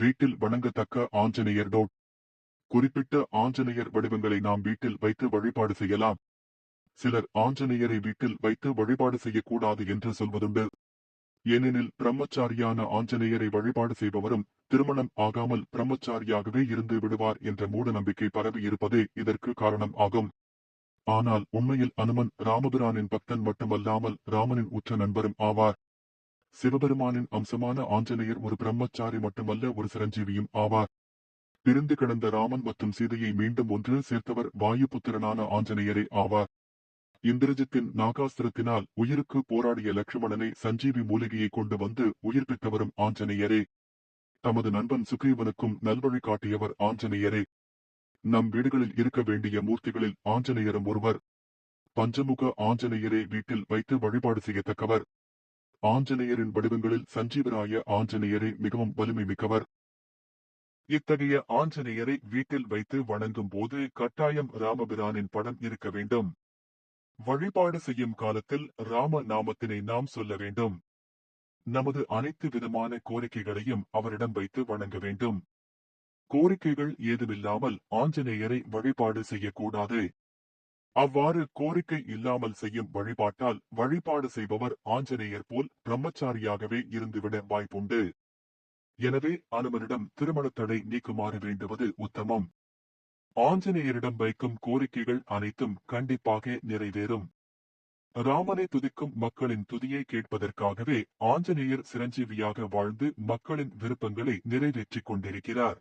வீட்டில் வணங்கத்தக்க ஆஞ்சநேயர் டோட். குறிப்பிட்ட ஆஞ்சநேயர் வடிவங்களை நாம் வீட்டில் வைத்து வழிபாடு செய்யலாம். சிலர் ஆஞ்சநேயரை வீட்டில் வைத்து வழிபாடு செய்யக்கூடாது என்று சொல்வதுண்டு. ஏனெனில் பிரம்மச்சாரியான ஆஞ்சநேயரை வழிபாடு செய்பவரும் திருமணம் ஆகாமல் பிரம்மச்சாரியாகவே இருந்து விடுவார் என்ற மூட நம்பிக்கை பரவி இருப்பதே இதற்கு காரணம் ஆகும். ஆனால் உண்மையில் அனுமன் ராமபிரானின் பக்தன் மட்டுமல்லாமல் ராமனின் உற்ற நண்பரும் ஆவார். சிவபெருமானின் அம்சமான ஆஞ்சநேயர் ஒரு பிரம்மச்சாரி மட்டுமல்ல ஒரு சிரஞ்சீவியும் ஆவார். பிரிந்து கிடந்த ராமன் மற்றும் சீதையை மீண்டும் ஒன்று சேர்த்தவர் வாயுபுத்திரனான ஆஞ்சநேயரே ஆவார். இந்திரஜித்தின் நாகாஸ்திரத்தினால் உயிருக்கு போராடிய லட்சுமணனை சஞ்சீவி மூலிகையை கொண்டு வந்து உயிர் பெற்றவரும் ஆஞ்சநேயரே. தமது நண்பன் சுக்ரீவனுக்கும் நல்வழி காட்டியவர் ஆஞ்சநேயரே. நம் வீடுகளில் இருக்க வேண்டிய மூர்த்திகளில் ஆஞ்சநேயரும் ஒருவர். பஞ்சமுக ஆஞ்சநேயரை வீட்டில் வைத்து வழிபாடு செய்யத்தக்கவர். ஆஞ்சநேயரின் வடிவங்களில் சஞ்சீவராய ஆஞ்சநேயரே மிகவும் வலிமை மிக்கவர் இத்தகைய ஆஞ்சநேயரை வீட்டில் வைத்து வணங்கும் போது கட்டாயம் ராமபிரானின் படம் இருக்க வேண்டும். வழிபாடு செய்யும் காலத்தில் ராம நாமத்தினை நாம் சொல்ல வேண்டும். நமது அனைத்து விதமான கோரிக்கைகளையும் அவரிடம் வைத்து வணங்க வேண்டும். கோரிக்கைகள் ஏதுமில்லாமல் ஆஞ்சநேயரை வழிபாடு செய்யக்கூடாது. அவ்வாறு கோரிக்கை இல்லாமல் செய்யும் வழிபாட்டால் வழிபாடு செய்பவர் ஆஞ்சநேயர் போல் பிரம்மச்சாரியாகவே இருந்துவிட வாய்ப்புண்டு. எனவே அனுமனிடம் திருமணத் தடை நீக்குமாறு வேண்டுவது உத்தமம். ஆஞ்சநேயரிடம் வைக்கும் கோரிக்கைகள் அனைத்தும் கண்டிப்பாக நிறைவேறும். ராமனை துதிக்கும் மக்களின் துதியை கேட்பதற்காகவே ஆஞ்சநேயர் சிரஞ்சீவியாக வாழ்ந்து மக்களின் விருப்பங்களை நிறைவேற்றிக் கொண்டிருக்கிறார்.